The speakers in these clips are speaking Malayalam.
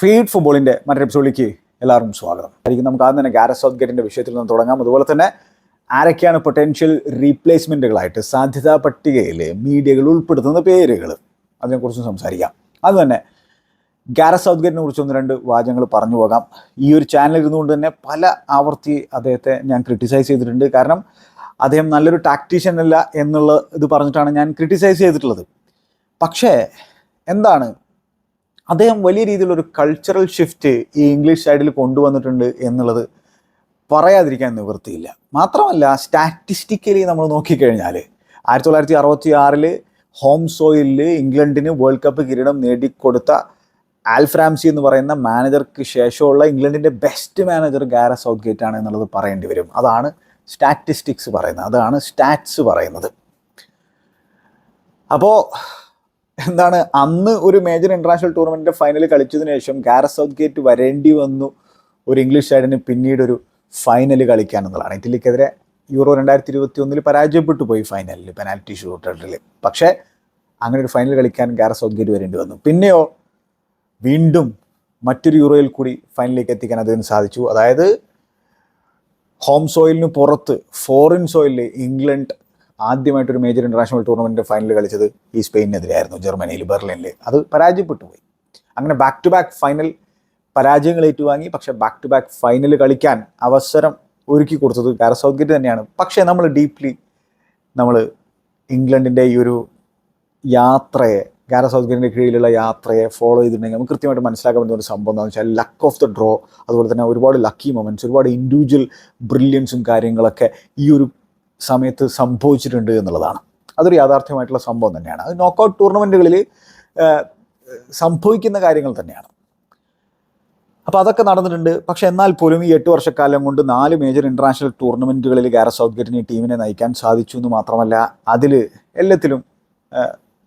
ഫീഡ് ഫുട്ബോളിന്റെ മറ്റൊരു എപ്പിസോഡിലേക്ക് എല്ലാവർക്കും സ്വാഗതം. ആയിരിക്കും നമുക്ക് ആദ്യം തന്നെ ഗാരസ് സൗത്ത് ഗേറ്റിന്റെ വിഷയത്തിൽ നിന്ന് തുടങ്ങാം. അതുപോലെ തന്നെ ആരൊക്കെയാണ് പൊട്ടൻഷ്യൽ റീപ്ലേസ്മെന്റുകളായിട്ട് സാധ്യതാ പട്ടികയിൽ മീഡിയകൾ ഉൾപ്പെടുത്തുന്ന പേരുകൾ അതിനെക്കുറിച്ചും സംസാരിക്കാം. അതുതന്നെ ഗാരസ് സൗത്ത് ഗേറ്റിനെ കുറിച്ച് ഒന്ന് രണ്ട് വാചകങ്ങൾ പറഞ്ഞു പോകാം. ഈ ഒരു ചാനൽ ഇരുന്നുകൊണ്ട് തന്നെ പല ആവർത്തി അദ്ദേഹത്തെ ഞാൻ ക്രിട്ടിസൈസ് ചെയ്തിട്ടുണ്ട്. കാരണം അദ്ദേഹം നല്ലൊരു ടാക്ടീഷ്യൻ അല്ല എന്നുള്ള ഇത് പറഞ്ഞിട്ടാണ് ഞാൻ ക്രിട്ടിസൈസ് ചെയ്തിട്ടുള്ളത്. പക്ഷേ എന്താണ് അദ്ദേഹം വലിയ രീതിയിലൊരു കൾച്ചറൽ ഷിഫ്റ്റ് ഈ ഇംഗ്ലീഷ് സൈഡിൽ കൊണ്ടുവന്നിട്ടുണ്ട് എന്നുള്ളത് പറയാതിരിക്കാൻ നിവൃത്തിയില്ല. മാത്രമല്ല സ്റ്റാറ്റിസ്റ്റിക്കലി നമ്മൾ നോക്കിക്കഴിഞ്ഞാൽ ആയിരത്തി തൊള്ളായിരത്തി അറുപത്തി ആറിൽ ഹോം സോയിലിൽ ഇംഗ്ലണ്ടിന് വേൾഡ് കപ്പ് കിരീടം നേടിക്കൊടുത്ത ആൽഫ്രാംസി എന്ന് പറയുന്ന മാനേജർക്ക് ശേഷമുള്ള ഇംഗ്ലണ്ടിന്റെ best manager Gareth Southgate ആണ് എന്നുള്ളത് പറയേണ്ടി വരും. അതാണ് സ്റ്റാറ്റിസ്റ്റിക്സ് പറയുന്നത്. അതാണ് സ്റ്റാറ്റ്സ് പറയുന്നത്. അപ്പോൾ എന്താണ് അന്ന് ഒരു മേജർ ഇന്റർനാഷണൽ ടൂർണമെന്റിന്റെ ഫൈനൽ കളിച്ചതിന് ശേഷം ഗാരസ് സൗത്ത് ഗേറ്റ് വരേണ്ടി വന്നു ഒരു ഇംഗ്ലീഷ് സൈഡിന് പിന്നീട് ഒരു ഫൈനൽ കളിക്കാൻ എന്നുള്ളതാണ്. ഇറ്റലിക്കെതിരെ യൂറോ രണ്ടായിരത്തി ഇരുപത്തി ഒന്നിൽ പരാജയപ്പെട്ടു പോയി ഫൈനലിൽ പെനാൽറ്റി ഷൂട്ടറിൽ പക്ഷേ അങ്ങനെ ഒരു ഫൈനൽ കളിക്കാൻ ഗാരസ് സൗത്ത് ഗേറ്റ് വരേണ്ടി വന്നു. പിന്നെയോ വീണ്ടും മറ്റൊരു യൂറോയിൽ കൂടി ഫൈനലിലേക്ക് എത്തിക്കാൻ അദ്ദേഹം സാധിച്ചു. അതായത് ഹോം സോയിലിന് പുറത്ത് ഫോറിൻ സോയിലിൽ ഇംഗ്ലണ്ട് ആദ്യമായിട്ടൊരു മേജർ ഇന്റർനാഷണൽ ടൂർണമെന്റ് ഫൈനൽ കളിച്ചത് ഈ സ്പെയിനെതിരെയായിരുന്നു ജർമ്മനിയിൽ ബെർലിനിൽ അത് പരാജയപ്പെട്ടു പോയി. അങ്ങനെ ബാക്ക് ടു ബാക്ക് ഫൈനൽ പരാജയങ്ങൾ ഏറ്റുവാങ്ങി പക്ഷെ ബാക്ക് ടു ബാക്ക് ഫൈനൽ കളിക്കാൻ അവസരം ഒരുക്കി കൊടുത്തത് ഗാര സൗത്ത്ഗേറ്റ് തന്നെയാണ്. പക്ഷേ നമ്മൾ ഡീപ്ലി നമ്മൾ ഇംഗ്ലണ്ടിന്റെ ഈ ഒരു യാത്രയെ ഗാര സൗത്ഗേറ്റിന്റെ കീഴിലുള്ള യാത്രയെ ഫോളോ ചെയ്തിട്ടുണ്ടെങ്കിൽ നമുക്ക് കൃത്യമായിട്ട് മനസ്സിലാക്കാൻ പറ്റുന്ന ഒരു സംഭവം എന്താണെന്ന് വെച്ചാൽ ലക്ക് ഓഫ് ദ ഡ്രോ അതുപോലെ തന്നെ ഒരുപാട് ലക്കി മൊമെന്റ്സ് ഒരുപാട് ഇൻഡിവിജ്വൽ ബ്രില്യൻസും കാര്യങ്ങളൊക്കെ ഈ ഒരു സമയത്ത് സംഭവിച്ചിട്ടുണ്ട് എന്നുള്ളതാണ്. അതൊരു യാഥാർത്ഥ്യമായിട്ടുള്ള സംഭവം തന്നെയാണ്. അത് നോക്കൗട്ട് ടൂർണമെന്റുകളിൽ സംഭവിക്കുന്ന കാര്യങ്ങൾ തന്നെയാണ്. അപ്പോൾ അതൊക്കെ നടന്നിട്ടുണ്ട്. പക്ഷെ എന്നാൽ പോലും ഈ എട്ട് വർഷക്കാലം കൊണ്ട് നാല് മേജർ ഇന്റർനാഷണൽ ടൂർണമെന്റുകളിൽ ഗാര സൗത്ത് ഗേറ്റിന് ടീമിനെ നയിക്കാൻ സാധിച്ചു എന്ന് മാത്രമല്ല അതിൽ എല്ലാത്തിലും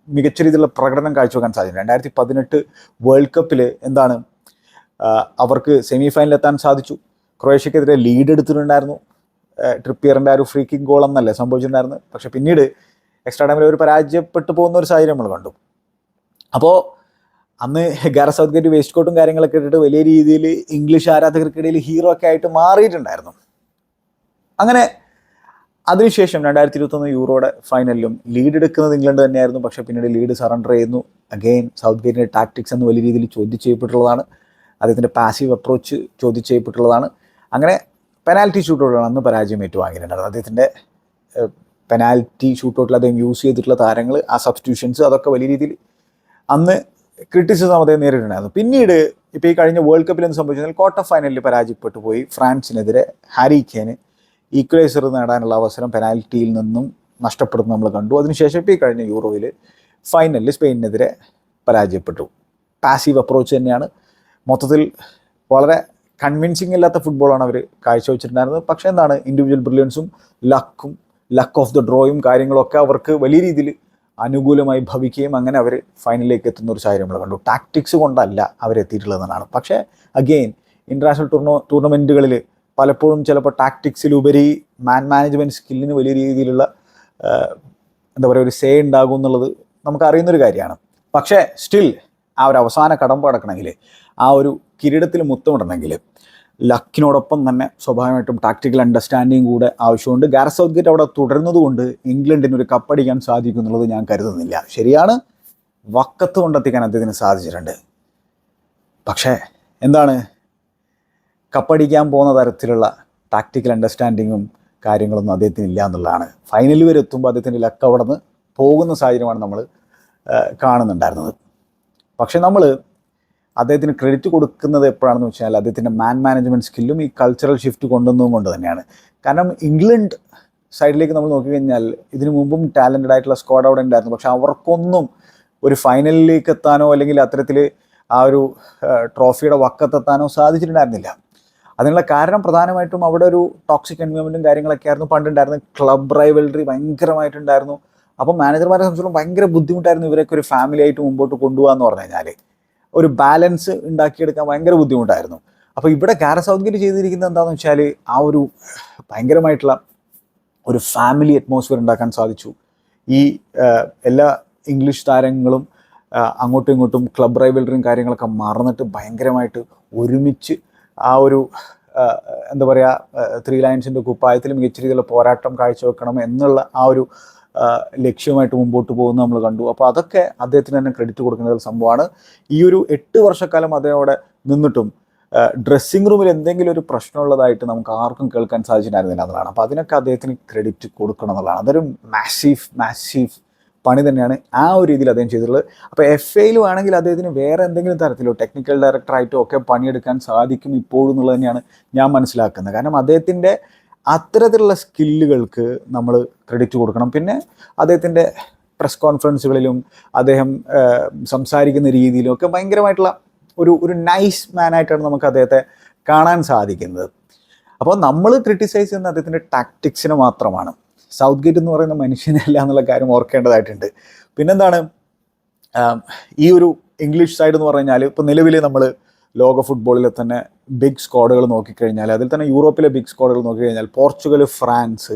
മികച്ച രീതിയിലുള്ള പ്രകടനം കാഴ്ചവെക്കാൻ സാധിച്ചു. രണ്ടായിരത്തി പതിനെട്ട് വേൾഡ് കപ്പിൽ എന്താണ് അവർക്ക് സെമി ഫൈനലിൽ എത്താൻ സാധിച്ചു. ക്രൊയേഷ്യക്കെതിരെ ലീഡ് എടുത്തിട്ടുണ്ടായിരുന്നു. ട്രിപ്പിയറിന്റെ ആ ഒരു ഫ്രീ ഗോൾ എന്നല്ലേ സംഭവിച്ചിട്ടുണ്ടായിരുന്നു പക്ഷെ പിന്നീട് എക്സ്ട്രാ ടൈമിൽ ഒരു പരാജയപ്പെട്ടു പോകുന്ന ഒരു സാഹചര്യം നമ്മൾ കണ്ടു. അപ്പോൾ അന്ന് ഗാര സൗത്ത് ഗേറ്റ് വേസ്റ്റ് കോട്ടും കാര്യങ്ങളൊക്കെ ഇട്ടിട്ട് വലിയ രീതിയിൽ ഇംഗ്ലീഷ് ആരാധകർക്കിടയിൽ ഹീറോ ഒക്കെ ആയിട്ട് മാറിയിട്ടുണ്ടായിരുന്നു. അങ്ങനെ അതിനുശേഷം രണ്ടായിരത്തി ഇരുപത്തൊന്ന് യൂറോയുടെ ഫൈനലിലും ലീഡ് എടുക്കുന്നത് ഇംഗ്ലണ്ട് തന്നെയായിരുന്നു. പക്ഷേ പിന്നീട് ലീഡ് സറണ്ടർ ചെയ്യുന്നു. അഗെയിൻ സൗത്ത് ഗേറ്റിന്റെ ടാക്ടിക്സ് എന്ന് വലിയ രീതിയിൽ ചോദ്യം ചെയ്യപ്പെട്ടുള്ളതാണ് അദ്ദേഹത്തിന്റെ പാസീവ് അപ്രോച്ച് ചോദ്യം ചെയ്യപ്പെട്ടുള്ളതാണ് അങ്ങനെ പെനാൽറ്റി ഷൂട്ടൗട്ടാണ് അന്ന് പരാജയം ഏറ്റുവാങ്ങിയിട്ടുണ്ടായിരുന്നത് അദ്ദേഹത്തിന്റെ പെനാൽറ്റി ഷൂട്ടൗട്ടിൽ അദ്ദേഹം യൂസ് ചെയ്തിട്ടുള്ള താരങ്ങൾ ആ സബ്സ്റ്റിറ്റ്യൂഷൻസ് അതൊക്കെ വലിയ രീതിയിൽ അന്ന് ക്രിറ്റിസിസം അദ്ദേഹം നേരിട്ടുണ്ടായിരുന്നു പിന്നീട് ഇപ്പോൾ ഈ കഴിഞ്ഞ വേൾഡ് കപ്പിൽ എന്ത് സംഭവിച്ചാൽ ക്വാർട്ടർ ഫൈനലിൽ പരാജയപ്പെട്ടു പോയി. ഫ്രാൻസിനെതിരെ ഹാരി ഖേന് ഈക്വലൈസർ നേടാനുള്ള അവസരം പെനാൽറ്റിയിൽ നിന്നും നഷ്ടപ്പെടുന്നു നമ്മൾ കണ്ടു. അതിനുശേഷം ഇപ്പോൾ ഈ കഴിഞ്ഞ യൂറോയിൽ ഫൈനലിൽ സ്പെയിനിനെതിരെ പരാജയപ്പെട്ടു. പാസീവ് അപ്രോച്ച് തന്നെയാണ്. മൊത്തത്തിൽ വളരെ കൺവിൻസിങ് ഇല്ലാത്ത ഫുട്ബോളാണ് അവർ കാഴ്ചവെച്ചിട്ടുണ്ടായിരുന്നത്. പക്ഷേ എന്താണ് ഇൻഡിവിജ്വൽ ബ്രില്യൻസും ലക്കും ലക്ക് ഓഫ് ദ ഡ്രോയും കാര്യങ്ങളൊക്കെ അവർക്ക് വലിയ രീതിയിൽ അനുകൂലമായി ഭവിക്കുകയും അങ്ങനെ അവർ ഫൈനലിലേക്ക് എത്തുന്ന ഒരു സാഹചര്യം നമ്മൾ കണ്ടു. ടാക്ടിക്സ് കൊണ്ടല്ല അവരെത്തിയിട്ടുള്ളതെന്നാണ് പക്ഷേ അഗെയിൻ ഇന്റർനാഷണൽ ടൂർണോ ടൂർണമെന്റുകളിൽ പലപ്പോഴും ചിലപ്പോൾ ടാക്ടിക്സിലുപരി മാൻ മാനേജ്മെന്റ് സ്കില്ലിന് വലിയ രീതിയിലുള്ള എന്താ പറയുക ഒരു സേ ഉണ്ടാകും എന്നുള്ളത് നമുക്ക് അറിയുന്നൊരു കാര്യമാണ്. പക്ഷേ സ്റ്റിൽ ആ ഒരു അവസാന കടമ്പ കടക്കണമെങ്കിൽ ആ ഒരു കിരീടത്തിൽ മുത്തമിടണമെങ്കിൽ ലക്കിനോടൊപ്പം തന്നെ സ്വാഭാവികമായിട്ടും ടാക്ടിക്കൽ അണ്ടർസ്റ്റാൻഡിങ് കൂടെ ആവശ്യമുണ്ട്. ഗാരസ് സൗത്ത് ഗേറ്റ് അവിടെ തുടരുന്നതുകൊണ്ട് ഇംഗ്ലണ്ടിന് ഒരു കപ്പടിക്കാൻ സാധിക്കും എന്നുള്ളത് ഞാൻ കരുതുന്നില്ല. ശരിയാണ് വക്കത്ത് കൊണ്ടെത്തിക്കാൻ അദ്ദേഹത്തിന് സാധിച്ചിട്ടുണ്ട്. പക്ഷേ എന്താണ്? കപ്പടിക്കാൻ പോകുന്ന തരത്തിലുള്ള ടാക്ടിക്കൽ അണ്ടർസ്റ്റാൻഡിങ്ങും കാര്യങ്ങളൊന്നും അദ്ദേഹത്തിന് ഇല്ല എന്നുള്ളതാണ്. ഫൈനൽ വരെ എത്തുമ്പോൾ അദ്ദേഹത്തിന്റെ ലക്ക് അവിടെ നിന്ന് പോകുന്ന സാഹചര്യമാണ് നമ്മൾ കാണുന്നുണ്ടായിരുന്നത്. പക്ഷെ നമ്മൾ അദ്ദേഹത്തിന് ക്രെഡിറ്റ് കൊടുക്കുന്നത് എപ്പോഴാണെന്ന് വെച്ചാൽ അദ്ദേഹത്തിന്റെ മാൻ മാനേജ്മെന്റ് സ്കില്ലും ഈ കൾച്ചറൽ ഷിഫ്റ്റ് കൊണ്ടുവന്നതും കൊണ്ട് തന്നെയാണ്. കാരണം ഇംഗ്ലണ്ട് സൈഡിലേക്ക് നമ്മൾ നോക്കിക്കഴിഞ്ഞാൽ ഇതിനു മുമ്പും ടാലന്റഡ് ആയിട്ടുള്ള സ്ക്വാഡ് അവിടെ ഉണ്ടായിരുന്നു. പക്ഷെ അവർക്കൊന്നും ഒരു ഫൈനലിലേക്ക് എത്താനോ അല്ലെങ്കിൽ അത്തരത്തിൽ ആ ഒരു ട്രോഫിയുടെ വക്കത്തെത്താനോ സാധിച്ചിട്ടുണ്ടായിരുന്നില്ല. അതിനുള്ള കാരണം പ്രധാനമായിട്ടും അവിടെ ഒരു ടോക്സിക് എൻവയോൺമെന്റും കാര്യങ്ങളൊക്കെ ആയിരുന്നു. പണ്ടുണ്ടായിരുന്നത് ക്ലബ് റൈവൽറി ഭയങ്കരമായിട്ടുണ്ടായിരുന്നു. അപ്പോൾ മാനേജർമാരെ സംബന്ധിച്ചിടത്തോളം ഭയങ്കര ബുദ്ധിമുട്ടായിരുന്നു ഇവരൊക്കെ ഒരു ഫാമിലി ആയിട്ട് മുമ്പോട്ട് കൊണ്ടുപോകാന്ന് പറഞ്ഞു കഴിഞ്ഞാൽ ഒരു ബാലൻസ് ഉണ്ടാക്കിയെടുക്കാൻ ഭയങ്കര ബുദ്ധിമുട്ടായിരുന്നു. അപ്പോൾ ഇവിടെ ഗാര സൗത്ത് ചെയ്തിരിക്കുന്നത് എന്താണെന്ന് വെച്ചാൽ ആ ഒരു ഭയങ്കരമായിട്ടുള്ള ഒരു ഫാമിലി അറ്റ്മോസ്ഫിയർ ഉണ്ടാക്കാൻ സാധിച്ചു. ഈ എല്ലാ ഇംഗ്ലീഷ് താരങ്ങളും അങ്ങോട്ടും ഇങ്ങോട്ടും ക്ലബ് റൈവലറിയും കാര്യങ്ങളൊക്കെ മറന്നിട്ട് ഭയങ്കരമായിട്ട് ഒരുമിച്ച് ആ ഒരു എന്താ പറയുക ത്രീ ലയൻസിന്റെ കുപ്പായത്തിൽ മികച്ച രീതിയിലുള്ള പോരാട്ടം കാഴ്ചവെക്കണം എന്നുള്ള ആ ഒരു ലക്ഷ്യമായിട്ട് മുമ്പോട്ട് പോകുന്നത് നമ്മൾ കണ്ടു. അപ്പോൾ അതൊക്കെ അദ്ദേഹത്തിന് തന്നെ ക്രെഡിറ്റ് കൊടുക്കുന്ന ഒരു സംഭവമാണ്. ഈ ഒരു എട്ട് വർഷക്കാലം അദ്ദേഹം അവിടെ നിന്നിട്ടും ഡ്രസ്സിംഗ് റൂമിൽ എന്തെങ്കിലും ഒരു പ്രശ്നമുള്ളതായിട്ട് നമുക്ക് ആർക്കും കേൾക്കാൻ സാധിച്ചിട്ടുണ്ടായിരുന്നില്ല എന്നുള്ളതാണ്. അപ്പോൾ അതിനൊക്കെ അദ്ദേഹത്തിന് ക്രെഡിറ്റ് കൊടുക്കണം എന്നുള്ളതാണ്. അതൊരു മാസീഫ് മാസീഫ് പണി തന്നെയാണ് ആ ഒരു രീതിയിൽ അദ്ദേഹം ചെയ്തിട്ടുള്ളത്. അപ്പോൾ എഫ് എയിലും ആണെങ്കിൽ അദ്ദേഹത്തിന് വേറെ എന്തെങ്കിലും തരത്തിലോ ടെക്നിക്കൽ ഡയറക്ടറായിട്ടോ ഒക്കെ പണിയെടുക്കാൻ സാധിക്കും ഇപ്പോഴും എന്നുള്ളത് തന്നെയാണ് ഞാൻ മനസ്സിലാക്കുന്നത്. കാരണം അദ്ദേഹത്തിന്റെ അത്തരത്തിലുള്ള സ്കില്ലുകൾക്ക് നമ്മൾ ക്രെഡിറ്റ് കൊടുക്കണം. പിന്നെ അദ്ദേഹത്തിന്റെ പ്രസ് കോൺഫറൻസുകളിലും അദ്ദേഹം സംസാരിക്കുന്ന രീതിയിലും ഒക്കെ ഭയങ്കരമായിട്ടുള്ള ഒരു ഒരു നൈസ് മാനായിട്ടാണ് നമുക്ക് അദ്ദേഹത്തെ കാണാൻ സാധിക്കുന്നത്. അപ്പോൾ നമ്മൾ ക്രിട്ടിസൈസ് ചെയ്യുന്ന അദ്ദേഹത്തിന്റെ ടാക്ടിക്സിനെ മാത്രമാണ്. സൗത്ത് ഗേറ്റ് എന്ന് പറയുന്ന മനുഷ്യനല്ല എന്നുള്ള കാര്യം ഓർക്കേണ്ടതായിട്ടുണ്ട്. പിന്നെന്താണ് ഈ ഒരു ഇംഗ്ലീഷ് സൈഡ് എന്ന് പറഞ്ഞാൽ ഇപ്പോൾ നിലവിൽ നമ്മൾ ലോക ഫുട്ബോളിലെ തന്നെ ബിഗ് സ്ക്വാഡുകൾ നോക്കിക്കഴിഞ്ഞാൽ അതിൽ തന്നെ യൂറോപ്പിലെ ബിഗ് സ്ക്വാഡുകൾ നോക്കിക്കഴിഞ്ഞാൽ പോർച്ചുഗൽ ഫ്രാൻസ്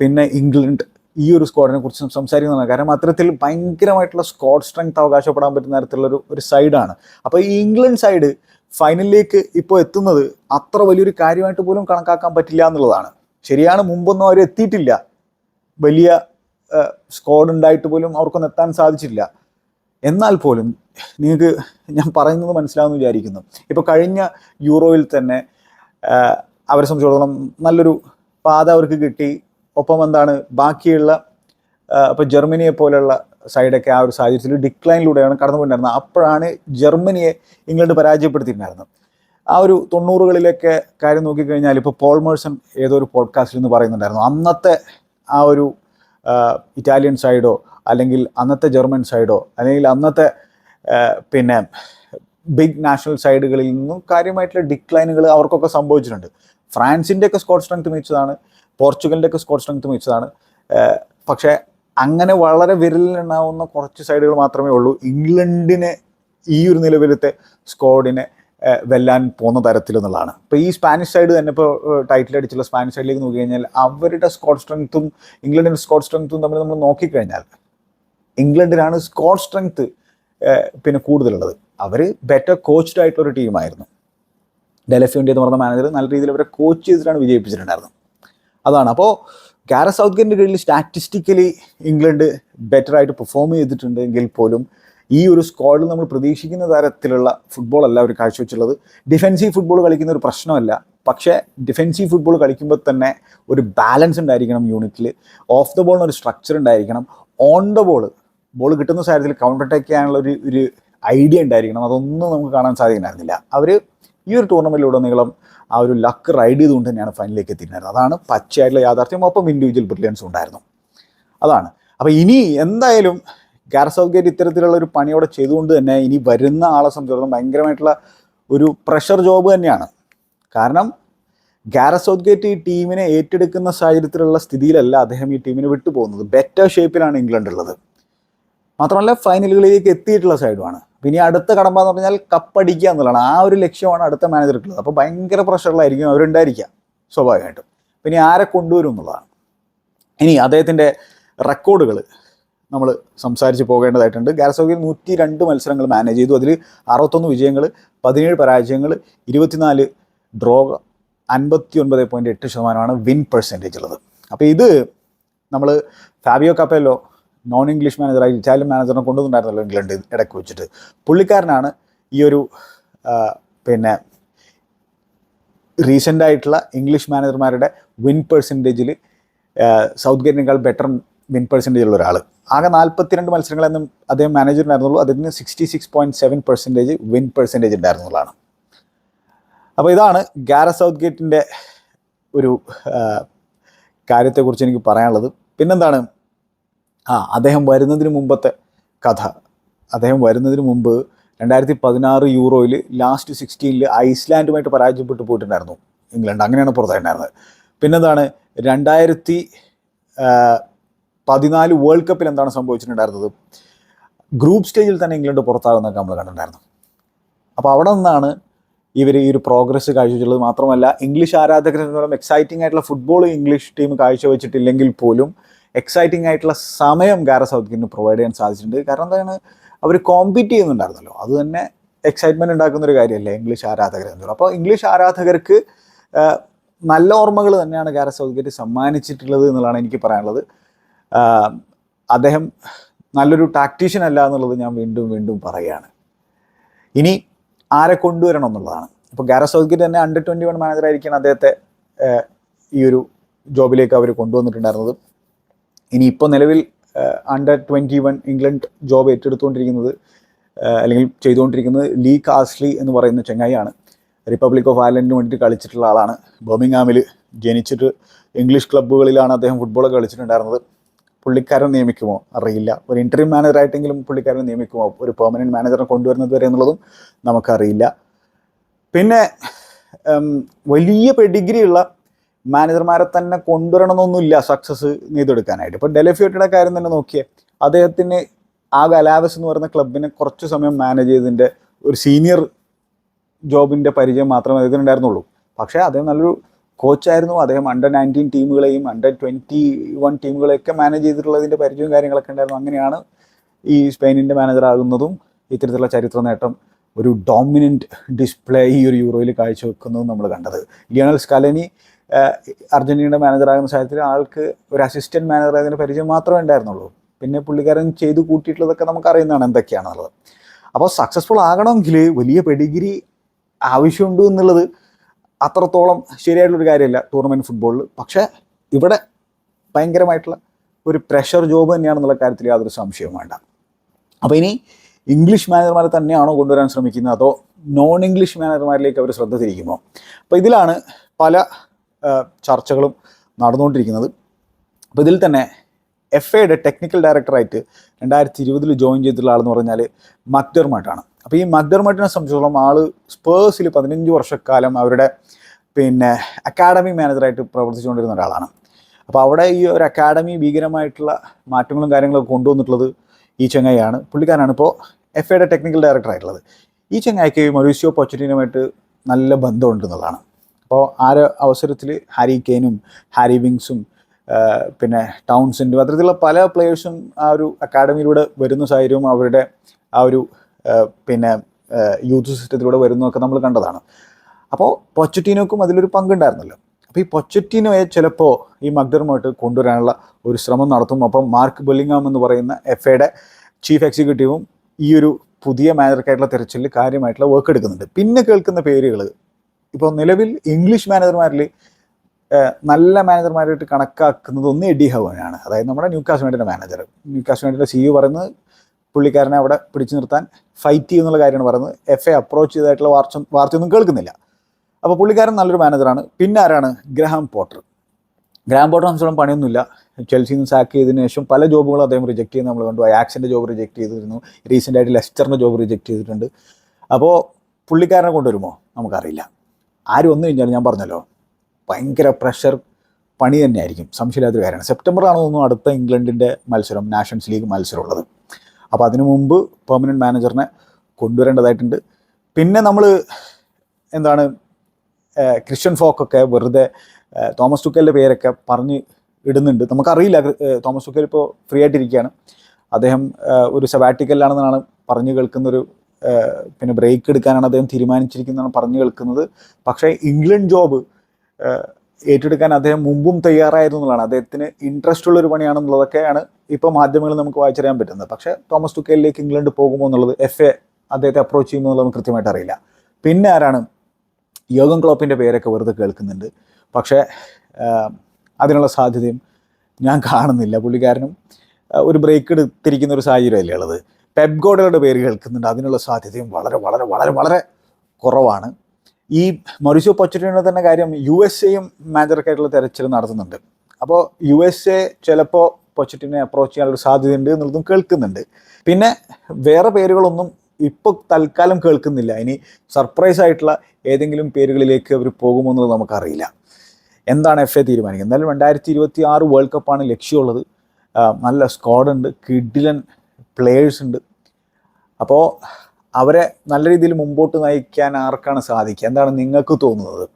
പിന്നെ ഇംഗ്ലണ്ട് ഈ ഒരു സ്ക്വാഡിനെ കുറിച്ച് സംസാരിക്കുന്നതാണ്. കാരണം അത്തരത്തിൽ ഭയങ്കരമായിട്ടുള്ള സ്ക്വാഡ് സ്ട്രെങ്ത് അവകാശപ്പെടാൻ പറ്റുന്ന തരത്തിലുള്ള ഒരു ഒരു സൈഡാണ് അപ്പോൾ ഈ ഇംഗ്ലണ്ട് സൈഡ് ഫൈനലിലേക്ക് ഇപ്പോൾ എത്തുന്നത് അത്ര വലിയൊരു കാര്യമായിട്ട് പോലും കണക്കാക്കാൻ പറ്റില്ല എന്നുള്ളതാണ്. ശരിയാണ് മുമ്പൊന്നും അവർ എത്തിയിട്ടില്ല. വലിയ സ്ക്വാഡ് ഉണ്ടായിട്ട് പോലും അവർക്കൊന്നും എത്താൻ സാധിച്ചില്ല. എന്നാൽ പോലും നിങ്ങൾക്ക് ഞാൻ പറയുന്നത് മനസ്സിലാവുമെന്ന് വിചാരിക്കുന്നു. ഇപ്പോൾ കഴിഞ്ഞ യൂറോയിൽ തന്നെ അവരെ സംബന്ധിച്ചിടത്തോളം നല്ലൊരു പാത അവർക്ക് കിട്ടി. ഒപ്പം എന്താണ് ബാക്കിയുള്ള ഇപ്പോൾ ജർമ്മനിയെ പോലെയുള്ള സൈഡൊക്കെ ആ ഒരു സാഹചര്യത്തിൽ ഡിക്ലൈനിലൂടെയാണ് കടന്നുപോയിട്ടുണ്ടായിരുന്നത് അപ്പോഴാണ് ജർമ്മനിയെ ഇംഗ്ലണ്ട് പരാജയപ്പെടുത്തിയിട്ടുണ്ടായിരുന്നത്. ആ ഒരു തൊണ്ണൂറുകളിലൊക്കെ കാര്യം നോക്കിക്കഴിഞ്ഞാൽ ഇപ്പോൾ പോൾ മേഴ്സൺ ഏതോ ഒരു പോഡ്കാസ്റ്റിൽ നിന്ന് പറയുന്നുണ്ടായിരുന്നു. അന്നത്തെ ആ ഒരു ഇറ്റാലിയൻ സൈഡോ അല്ലെങ്കിൽ അന്നത്തെ ജർമ്മൻ സൈഡോ അല്ലെങ്കിൽ അന്നത്തെ പിന്നെ ബിഗ് നാഷണൽ സൈഡുകളിൽ നിന്നും കാര്യമായിട്ടുള്ള ഡിക്ലൈനുകൾ അവർക്കൊക്കെ സംഭവിച്ചിട്ടുണ്ട്. ഫ്രാൻസിന്റെ ഒക്കെ സ്കോട്ട് സ്ട്രെങ്ത് മികച്ചതാണ് പോർച്ചുഗലിന്റെ ഒക്കെ സ്കോട്ട് സ്ട്രെങ്ത് മികച്ചതാണ് പക്ഷേ അങ്ങനെ വളരെ വിരലിലുണ്ടാവുന്ന കുറച്ച് സൈഡുകൾ മാത്രമേ ഉള്ളൂ. ഇംഗ്ലണ്ടിനെ ഈ ഒരു നിലവിലത്തെ സ്കോഡിനെ വെല്ലാൻ പോകുന്ന തരത്തിൽ എന്നുള്ളതാണ് ഇപ്പോൾ ഈ സ്പാനിഷ് സൈഡ് തന്നെ ഇപ്പോൾ ടൈറ്റിൽ അടിച്ചുള്ള സ്പാനിഷ് സൈഡിലേക്ക് നോക്കി കഴിഞ്ഞാൽ അവരുടെ സ്കോട്ട് സ്ട്രെങ്ത്തും ഇംഗ്ലണ്ടിന്റെ സ്കോട്ട് സ്ട്രെങ്ത്തും തമ്മിൽ നമ്മൾ നോക്കിക്കഴിഞ്ഞാൽ ഇംഗ്ലണ്ടിനാണ് സ്കോർ സ്ട്രെങ്ത് പിന്നെ കൂടുതലുള്ളത്. അവർ ബെറ്റർ കോച്ച്ഡ് ആയിട്ടുള്ള ഒരു ടീമായിരുന്നു. ഇന്ത്യ എന്ന് പറഞ്ഞ മാനേജർ നല്ല രീതിയിൽ അവരെ കോച്ച് ചെയ്തിട്ടാണ് വിജയിപ്പിച്ചിട്ടുണ്ടായിരുന്നത്. അതാണ്. അപ്പോൾ ഗാര സൗത്ത് ഗേറ്റിന്റെ കീഴിൽ സ്റ്റാറ്റിസ്റ്റിക്കലി ഇംഗ്ലണ്ട് ബെറ്റർ ആയിട്ട് പെർഫോം ചെയ്തിട്ടുണ്ടെങ്കിൽ പോലും ഈ ഒരു സ്കോഡിൽ നമ്മൾ പ്രതീക്ഷിക്കുന്ന തരത്തിലുള്ള ഫുട്ബോൾ അല്ല അവർ കാഴ്ചവെച്ചുള്ളത്. ഡിഫെൻസീവ് ഫുട്ബോൾ കളിക്കുന്ന ഒരു പ്രശ്നമല്ല. പക്ഷേ ഡിഫെൻസീവ് ഫുട്ബോൾ കളിക്കുമ്പോൾ തന്നെ ഒരു ബാലൻസ് ഉണ്ടായിരിക്കണം യൂണിറ്റിൽ ഓഫ് ദ ബോളിന് ഒരു സ്ട്രക്ചർ ഉണ്ടായിരിക്കണം. ഓൺ ദ ബോൾ ബോൾ കിട്ടുന്ന സാഹചര്യത്തിൽ കൗണ്ടർ അറ്റാക്ക് ചെയ്യാനുള്ള ഒരു ഒരു ഐഡിയ ഉണ്ടായിരിക്കണം. അതൊന്നും നമുക്ക് കാണാൻ സാധിക്കുന്നുണ്ടായിരുന്നില്ല അവർ ഈ ഒരു ടൂർണമെന്റിലുടനീളം ആ ഒരു ലക്ക് റൈഡ് ചെയ്തുകൊണ്ട് തന്നെയാണ് ഫൈനലിലേക്ക് എത്തിയിരുന്നത് അതാണ് പച്ചയായിട്ടുള്ള യാഥാർത്ഥ്യം. ഒപ്പം ഇൻഡിവിജ്വൽ ബ്രില്യൻസും ഉണ്ടായിരുന്നു. അതാണ്. അപ്പോൾ ഇനി എന്തായാലും ഗാരസൗത്ത് ഗേറ്റ് ഇത്തരത്തിലുള്ള ഒരു പണിയോടെ ചെയ്തുകൊണ്ട് തന്നെ ഇനി വരുന്ന ആളെ സംബന്ധിച്ചിടത്തോളം ഭയങ്കരമായിട്ടുള്ള ഒരു പ്രഷർ ജോബ് തന്നെയാണ്. കാരണം ഗാരസൗത്ത് ഗേറ്റ് ഈ ടീമിനെ ഏറ്റെടുക്കുന്ന സാഹചര്യത്തിലുള്ള സ്ഥിതിയിലല്ല അദ്ദേഹം ഈ ടീമിനെ വിട്ടുപോകുന്നത്. ബെറ്റർ ഷേപ്പിലാണ് ഇംഗ്ലണ്ട് ഉള്ളത് മാത്രമല്ല ഫൈനലുകളിലേക്ക് എത്തിയിട്ടുള്ള സൈഡുമാണ് പിന്നെ അടുത്ത കടമ്പ എന്ന് പറഞ്ഞാൽ കപ്പടിക്കുക എന്നുള്ളതാണ്. ആ ഒരു ലക്ഷ്യമാണ് അടുത്ത മാനേജർക്കുള്ളത് അപ്പോൾ ഭയങ്കര പ്രഷറിലായിരിക്കും അവരുണ്ടായിരിക്കുക സ്വാഭാവികമായിട്ടും. പിന്നെ ആരെ കൊണ്ടുവരും എന്നുള്ളതാണ്. ഇനി അദ്ദേഹത്തിന്റെ റെക്കോർഡുകൾ നമ്മൾ സംസാരിച്ച് പോകേണ്ടതായിട്ടുണ്ട്. ഗാരസോഗിൽ നൂറ്റി രണ്ട് മത്സരങ്ങൾ മാനേജ് ചെയ്തു. അതിൽ അറുപത്തൊന്ന് വിജയങ്ങൾ പതിനേഴ് പരാജയങ്ങൾ ഇരുപത്തിനാല് ഡ്രോ അൻപത്തി ഒൻപത് പോയിന്റ് എട്ട് ശതമാനമാണ് വിൻ പെർസെന്റേജ് ഉള്ളത്. അപ്പോൾ ഇത് നമ്മൾ ഫാബിയോ കപ്പേലോ നോൺ ഇംഗ്ലീഷ് മാനേജറായി ഇറ്റാലിയൻ മാനേജറിനെ കൊണ്ടുവന്നിട്ടുണ്ടായിരുന്നല്ലോ ഇംഗ്ലണ്ട് ഇടയ്ക്ക് വെച്ചിട്ട്. പുള്ളിക്കാരനാണ് ഈ ഒരു പിന്നെ റീസെന്റ് ആയിട്ടുള്ള ഇംഗ്ലീഷ് മാനേജർമാരുടെ വിൻ പെർസെന്റേജിൽ സൗത്ത് ഗേറ്റിനേക്കാൾ ബെറ്റർ വിൻ പെർസെന്റേജ് ഉള്ള ഒരാൾ ആകെ നാൽപ്പത്തിരണ്ട് മത്സരങ്ങളെന്നും അദ്ദേഹം മാനേജറിനായിരുന്നുള്ളൂ അദ്ദേഹത്തിന് sixty six point seven percentage win percentage ഉണ്ടായിരുന്നുള്ളതാണ്. അപ്പോൾ ഇതാണ് ഗാര സൗത്ത് ഗേറ്റിന്റെ ഒരു കാര്യത്തെക്കുറിച്ച് എനിക്ക് പറയാനുള്ളത്. പിന്നെന്താണ്? ആ അദ്ദേഹം വരുന്നതിന് മുമ്പത്തെ കഥ. അദ്ദേഹം വരുന്നതിന് മുമ്പ് രണ്ടായിരത്തി പതിനാറ് യൂറോയിൽ ലാസ്റ്റ് സിക്സ്റ്റീനിൽ ഐസ്ലാൻഡുമായിട്ട് പരാജയപ്പെട്ടു പോയിട്ടുണ്ടായിരുന്നു. ഇംഗ്ലണ്ട്. അങ്ങനെയാണ് പുറത്തായിട്ടുണ്ടായിരുന്നത് പിന്നെന്താണ്? രണ്ടായിരത്തി പതിനാല് വേൾഡ് കപ്പിൽ എന്താണ് സംഭവിച്ചിട്ടുണ്ടായിരുന്നത്? ഗ്രൂപ്പ് സ്റ്റേജിൽ തന്നെ ഇംഗ്ലണ്ട് പുറത്താകുന്നൊക്കെ നമ്മൾ കണ്ടിട്ടുണ്ടായിരുന്നു. അപ്പോൾ അവിടെ നിന്നാണ് ഇവർ ഈ ഒരു പ്രോഗ്രസ് കാഴ്ചവെച്ചുള്ളത് മാത്രമല്ല ഇംഗ്ലീഷ് ആരാധകരെ എക്സൈറ്റിംഗ് ആയിട്ടുള്ള ഫുട്ബോൾ ഇംഗ്ലീഷ് ടീം കാഴ്ചവെച്ചിട്ടില്ലെങ്കിൽ പോലും എക്സൈറ്റിംഗ് ആയിട്ടുള്ള സമയം ഗാര ഗേറ്റിന് പ്രൊവൈഡ് ചെയ്യാൻ സാധിച്ചിട്ടുണ്ട്. കാരണം എന്താണ്? അവർ കോമ്പീറ്റ് ചെയ്യുന്നുണ്ടായിരുന്നല്ലോ. അത് തന്നെ എക്സൈറ്റ്മെന്റ് ഉണ്ടാക്കുന്ന ഒരു കാര്യമല്ലേ? ഇംഗ്ലീഷ് ആരാധകർ എന്നുള്ളത് അപ്പോൾ ഇംഗ്ലീഷ് ആരാധകർക്ക് നല്ല ഓർമ്മകൾ തന്നെയാണ് ഗാരറ്റ് സൗത്ത്ഗേറ്റ് സമ്മാനിച്ചിട്ടുള്ളത് എന്നുള്ളതാണ് എനിക്ക് പറയാനുള്ളത്. അദ്ദേഹം നല്ലൊരു ടാക്ടീഷ്യൻ അല്ല എന്നുള്ളത് ഞാൻ വീണ്ടും വീണ്ടും പറയുകയാണ്. ഇനി ആരെ കൊണ്ടുവരണം എന്നുള്ളതാണ്. ഇപ്പോൾ ഗാര സൗത്ത്ഗേറ്റ് തന്നെ അണ്ടർ ട്വന്റി വൺ മാനേജറായിരിക്കണം അദ്ദേഹത്തെ ഈ ഒരു ജോബിലേക്ക് അവർ കൊണ്ടുവന്നിട്ടുണ്ടായിരുന്നത്. ഇനി നിലവിൽ under twenty one England job ഏറ്റെടുത്തുകൊണ്ടിരിക്കുന്നത് അല്ലെങ്കിൽ ചെയ്തുകൊണ്ടിരിക്കുന്നത് ലീ കാസ്ലി എന്ന് പറയുന്ന ചെങ്ങായിയാണ്. റിപ്പബ്ലിക് ഓഫ് അയർലൻഡിന് വേണ്ടിയിട്ട് കളിച്ചിട്ടുള്ള ആളാണ്. ബർമിംഗാമിൽ ജനിച്ചിട്ട് ഇംഗ്ലീഷ് ക്ലബ്ബുകളിലാണ് അദ്ദേഹം ഫുട്ബോൾ കളിച്ചിട്ടുണ്ടായിരുന്നത്. പുള്ളിക്കാരൻ നിയമിക്കുമോ? അറിയില്ല. ഒരു ഇന്റർവ്യൂ മാനേജറായിട്ടെങ്കിലും പുള്ളിക്കാരൻ നിയമിക്കുമോ? ഒരു പെർമനന്റ് മാനേജറെ കൊണ്ടുവരുന്നത് വരെ എന്നുള്ളതും നമുക്കറിയില്ല. പിന്നെ വലിയ പെഡിഗ്രി ഉള്ള മാനേജർമാരെ തന്നെ കൊണ്ടുവരണമെന്നൊന്നുമില്ല സക്സസ് നെയ്തെടുക്കാനായിട്ട്. ഇപ്പോൾ ഡെലഫിയോട്ടിയുടെ കാര്യം തന്നെ നോക്കിയേ അദ്ദേഹത്തിന് ആ ഗലാവസ് എന്ന് പറയുന്ന ക്ലബിനെ കുറച്ച് സമയം മാനേജ് ചെയ്തതിന്റെ ഒരു സീനിയർ ജോബിന്റെ പരിചയം മാത്രമേ അദ്ദേഹത്തിന് ഉണ്ടായിരുന്നുള്ളൂ പക്ഷേ അദ്ദേഹം നല്ലൊരു കോച്ചായിരുന്നു അദ്ദേഹം അണ്ടർ നയന്റീൻ ടീമുകളെയും അണ്ടർ ട്വന്റി വൺ ടീമുകളെയൊക്കെ മാനേജ് ചെയ്തിട്ടുള്ളതിന്റെ പരിചയവും കാര്യങ്ങളൊക്കെ ഉണ്ടായിരുന്നു. അങ്ങനെയാണ് ഈ സ്പെയിനിന്റെ മാനേജർ ആകുന്നതും ഇത്തരത്തിലുള്ള ചരിത്ര നേട്ടം ഒരു ഡോമിനന്റ് ഡിസ്പ്ലേ ഈ ഒരു യൂറോയിൽ കാഴ്ചവെക്കുന്നതും നമ്മൾ കണ്ടത്. ലിയണൽ സ്കലനി അർജന്റീനയുടെ മാനേജറാകുന്ന സാഹചര്യത്തിൽ ആൾക്ക് ഒരു അസിസ്റ്റന്റ് മാനേജർ ആയതിന്റെ പരിചയം മാത്രമേ ഉണ്ടായിരുന്നുള്ളൂ. പിന്നെ പുള്ളിക്കാരൻ ചെയ്തു കൂട്ടിയിട്ടുള്ളതൊക്കെ നമുക്ക് അറിയുന്നതാണ് എന്തൊക്കെയാണെന്നുള്ളത് അപ്പോൾ സക്സസ്ഫുൾ ആകണമെങ്കിൽ വലിയ പെഡിഗിരി ആവശ്യമുണ്ട് എന്നുള്ളത് അത്രത്തോളം ശരിയായിട്ടുള്ളൊരു കാര്യമല്ല ടൂർണമെന്റ് ഫുട്ബോളിൽ പക്ഷേ ഇവിടെ ഭയങ്കരമായിട്ടുള്ള ഒരു പ്രഷർ ജോബ് തന്നെയാണെന്നുള്ള കാര്യത്തിൽ യാതൊരു സംശയവും വേണ്ട. അപ്പോൾ ഇനി ഇംഗ്ലീഷ് മാനേജർമാരെ തന്നെയാണോ കൊണ്ടുവരാൻ ശ്രമിക്കുന്നത്? അതോ നോൺ ഇംഗ്ലീഷ് മാനേജർമാരിലേക്ക് അവർ ശ്രദ്ധ തിരിക്കുമോ? അപ്പോൾ ഇതിലാണ് പല ചർച്ചകളും നടന്നുകൊണ്ടിരിക്കുന്നത്. അപ്പോൾ ഇതിൽ തന്നെ എഫ് എയുടെ ടെക്നിക്കൽ ഡയറക്ടറായിട്ട് രണ്ടായിരത്തി ഇരുപതിൽ ജോയിൻ ചെയ്തിട്ടുള്ള ആളെന്ന് പറഞ്ഞാൽ മക്ഡർമട്ടാണ് അപ്പോൾ ഈ മക്ഡർമട്ടിനെ സംബന്ധിച്ചിടത്തോളം ആൾ സ്പേഴ്സിൽ പതിനഞ്ച് വർഷക്കാലം അവരുടെ പിന്നെ അക്കാഡമി മാനേജറായിട്ട് പ്രവർത്തിച്ചുകൊണ്ടിരുന്ന ഒരാളാണ്. അപ്പോൾ അവിടെ ഈ ഒരു അക്കാഡമി ഭീകരമായിട്ടുള്ള മാറ്റങ്ങളും കാര്യങ്ങളൊക്കെ കൊണ്ടുവന്നിട്ടുള്ളത് ഈ ചെങ്ങായിയാണ്. പുള്ളിക്കാരനാണ് ഇപ്പോൾ എഫ് എയുടെ ടെക്നിക്കൽ ഡയറക്ടറായിട്ടുള്ളത് ഈ ചെങ്ങായിക്ക് മൊറീഷ്യോ പൊച്ചറ്റിനുമായിട്ട് നല്ല ബന്ധമുണ്ട് എന്നുള്ളതാണ്. അപ്പോൾ ആ ഒരു അവസരത്തിൽ ഹാരി കെയിനും ഹാരി വിങ്സും പിന്നെ ടൗൺസിന്റെ അത്തരത്തിലുള്ള പല പ്ലേയേഴ്സും ആ ഒരു അക്കാഡമിയിലൂടെ വരുന്ന സാഹചര്യവും അവരുടെ ആ ഒരു പിന്നെ യൂത്ത് സിസ്റ്റത്തിലൂടെ വരുന്നതൊക്കെ നമ്മൾ കണ്ടതാണ്. അപ്പോൾ പൊച്ചറ്റീനോക്കും അതിലൊരു പങ്കുണ്ടായിരുന്നല്ലോ. അപ്പോൾ ഈ പൊച്ചറ്റീനോയെ ചിലപ്പോൾ ഈ മഗ്ഡർമോട്ട് കൊണ്ടുവരാനുള്ള ഒരു ശ്രമം നടത്തും. അപ്പം മാർക്ക് ബെല്ലിങ്ങാം എന്ന് പറയുന്ന എഫ് എയുടെ ചീഫ് എക്സിക്യൂട്ടീവും ഈ ഒരു പുതിയ മാനേജർക്കായിട്ടുള്ള തിരച്ചിലിൽ കാര്യമായിട്ടുള്ള വർക്ക് എടുക്കുന്നുണ്ട്. പിന്നെ കേൾക്കുന്ന പേരുകൾ ഇപ്പോൾ നിലവിൽ ഇംഗ്ലീഷ് മാനേജർമാരിൽ നല്ല മാനേജർമാരായിട്ട് കണക്കാക്കുന്നത് ഒന്ന് എഡി ഹവനാണ് അതായത് നമ്മുടെ ന്യൂ വേണ്ടിന്റെ മാനേജർ ന്യൂ വേണ്ടിന്റെ സി യു പറയുന്നത് പുള്ളിക്കാരനെ അവിടെ പിടിച്ചു നിർത്താൻ ഫൈറ്റ് ചെയ്യുന്നുള്ള കാര്യമാണ് പറയുന്നത്. എഫ് എ അപ്രോച്ച് ചെയ്തായിട്ടുള്ള വാർച്ച വാർത്തയൊന്നും കേൾക്കുന്നില്ല. അപ്പോൾ പുള്ളിക്കാരൻ നല്ലൊരു മാനേജറാണ് പിന്നെ ആരാണ്? Graham Potter. ഗ്രാം പോട്ടർ സംബന്ധിച്ചോളം പണിയൊന്നുമില്ല. ചെൽസിയിൽ നിന്ന് സാക്ക് ചെയ്തതിനു ശേഷം പല ജോബുകളും അദ്ദേഹം റിജക്ട് ചെയ്യുന്നത് നമ്മൾ കണ്ടു. ആക്സിന്റെ ജോബ് റിജക്ട് ചെയ്തിരുന്നു. റീസെന്റായിട്ട് ലെസ്റ്ററിന്റെ ജോബ് റിജക്ട് ചെയ്തിട്ടുണ്ട്. അപ്പോൾ പുള്ളിക്കാരനെ കൊണ്ടുവരുമോ? നമുക്കറിയില്ല. ആരും വന്നു കഴിഞ്ഞാലും ഞാൻ പറഞ്ഞല്ലോ ഭയങ്കര പ്രഷർ പണി തന്നെയായിരിക്കും. സംശയമില്ലാത്തൊരു കാര്യമാണ്. സെപ്റ്റംബറാണ് തോന്നുന്നു അടുത്ത ഇംഗ്ലണ്ടിന്റെ മത്സരം നാഷൻസ് ലീഗ് മത്സരം ഉള്ളത് അപ്പോൾ അതിനു മുമ്പ് പെർമനന്റ് മാനേജറിനെ കൊണ്ടുവരേണ്ടതായിട്ടുണ്ട്. പിന്നെ നമ്മൾ എന്താണ് ക്രിസ്ത്യൻ ഫോക്കൊക്കെ വെറുതെ തോമസ് ടുക്കലിന്റെ പേരൊക്കെ പറഞ്ഞ് ഇടുന്നുണ്ട്. നമുക്കറിയില്ല തോമസ് ടുക്കൽ ഇപ്പോൾ ഫ്രീ ആയിട്ടിരിക്കുകയാണ്. അദ്ദേഹം ഒരു സെബാറ്റിക്കലാണെന്നാണ് പറഞ്ഞു കേൾക്കുന്നൊരു പിന്നെ ബ്രേക്ക് എടുക്കാനാണ് അദ്ദേഹം തീരുമാനിച്ചിരിക്കുന്നതെന്ന് പറഞ്ഞു കേൾക്കുന്നത്. പക്ഷേ ഇംഗ്ലണ്ട് ജോബ് ഏറ്റെടുക്കാൻ അദ്ദേഹം മുമ്പും തയ്യാറായിരുന്നു എന്നുള്ളതാണ്. അദ്ദേഹത്തിന് ഇൻട്രസ്റ്റ് ഉള്ള ഒരു പണിയാണെന്നുള്ളതൊക്കെയാണ് ഇപ്പോൾ മാധ്യമങ്ങളിൽ നമുക്ക് വായിച്ചറിയാൻ പറ്റുന്നത്. പക്ഷേ തോമസ് ടുക്കലിലേക്ക് ഇംഗ്ലണ്ട് പോകുമോ എന്നുള്ളത് എഫ് എ അദ്ദേഹത്തെ അപ്രോച്ച് ചെയ്യുമോ എന്നുള്ളത് നമുക്ക് കൃത്യമായിട്ട് അറിയില്ല. പിന്നെ ആരാണ്? യോഗം ക്ലോപ്പിന്റെ പേരൊക്കെ വെറുതെ കേൾക്കുന്നുണ്ട്. പക്ഷേ അതിനുള്ള സാധ്യതയും ഞാൻ കാണുന്നില്ല. പുള്ളിക്കാരനും ഒരു ബ്രേക്ക് എടുത്തിരിക്കുന്ന ഒരു സാഹചര്യമല്ലേ ഉള്ളത്. പെപ് പേര് കേൾക്കുന്നുണ്ട്. അതിനുള്ള സാധ്യതയും വളരെ വളരെ വളരെ വളരെ കുറവാണ്. ഈ മൊറിസോ പൊച്ചറ്റിന്റെ തന്നെ കാര്യം യു എസ് എയും മാനേജർക്കായിട്ടുള്ള തെരച്ചിൽ നടത്തുന്നുണ്ട്. അപ്പോൾ യു എസ് എ ചിലപ്പോൾ പൊച്ചറ്റിനെ അപ്രോച്ച് ചെയ്യാനുള്ള സാധ്യതയുണ്ട് എന്നുള്ളതും കേൾക്കുന്നുണ്ട്. പിന്നെ വേറെ പേരുകളൊന്നും ഇപ്പോൾ തൽക്കാലം കേൾക്കുന്നില്ല. ഇനി സർപ്രൈസ് ആയിട്ടുള്ള ഏതെങ്കിലും പേരുകളിലേക്ക് അവർ പോകുമോ എന്നുള്ളത് നമുക്കറിയില്ല. എന്താണ് എഫ് എ തീരുമാനിക്കുന്നത്? എന്തായാലും രണ്ടായിരത്തി ഇരുപത്തി ആറ് വേൾഡ് കപ്പാണ് ലക്ഷ്യമുള്ളത്. നല്ല സ്ക്വാഡുണ്ട്. കിഡിലൻ പ്ലേയേഴ്സ് ഉണ്ട്. അപ്പോൾ അവരെ നല്ല രീതിയിൽ മുമ്പോട്ട് നയിക്കാൻ ആർക്കാണ് സാധിക്കുക? എന്താണ് നിങ്ങൾക്ക് തോന്നുന്നത്?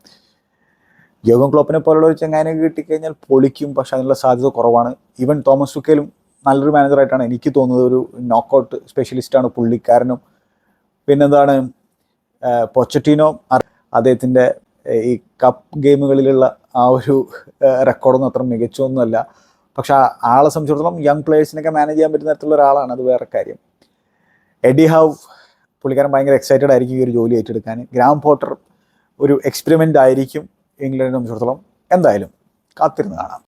യോഗം ക്ലോപ്പിനെ പോലുള്ള ഒരു ചങ്ങാനെ കിട്ടിക്കഴിഞ്ഞാൽ പൊളിക്കും പക്ഷെ അതിനുള്ള സാധ്യത കുറവാണ്. ഈവൻ തോമസ് ചുക്കയിലും നല്ലൊരു മാനേജറായിട്ടാണ് എനിക്ക് തോന്നുന്നത്. ഒരു നോക്കൗട്ട് സ്പെഷ്യലിസ്റ്റാണ് പുള്ളിക്കാരനും. പിന്നെന്താണ് പൊച്ചറ്റീനോ അദ്ദേഹത്തിന്റെ ഈ കപ്പ് ഗെയിമുകളിലുള്ള ആ ഒരു റെക്കോർഡൊന്നും അത്ര മികച്ചൊന്നുമല്ല. പക്ഷെ ആളെ സംബന്ധിച്ചിടത്തോളം യങ് പ്ലേയേഴ്സിനൊക്കെ മാനേജ് ചെയ്യാൻ പറ്റുന്ന തരത്തിലുള്ള ഒരാളാണ്. അത് വേറെ കാര്യം. എഡി ഹവ് പുള്ളിക്കാരൻ ഭയങ്കര എക്സൈറ്റഡ് ആയിരിക്കും ഈ ഒരു ജോലി ഏറ്റെടുക്കാൻ. ഗ്രാം പോട്ടർ ഒരു എക്സ്പെരിമെന്റ് ആയിരിക്കും ഇംഗ്ലണ്ടിനെ സംബന്ധിച്ചിടത്തോളം. എന്തായാലും കാത്തിരുന്ന് കാണാം.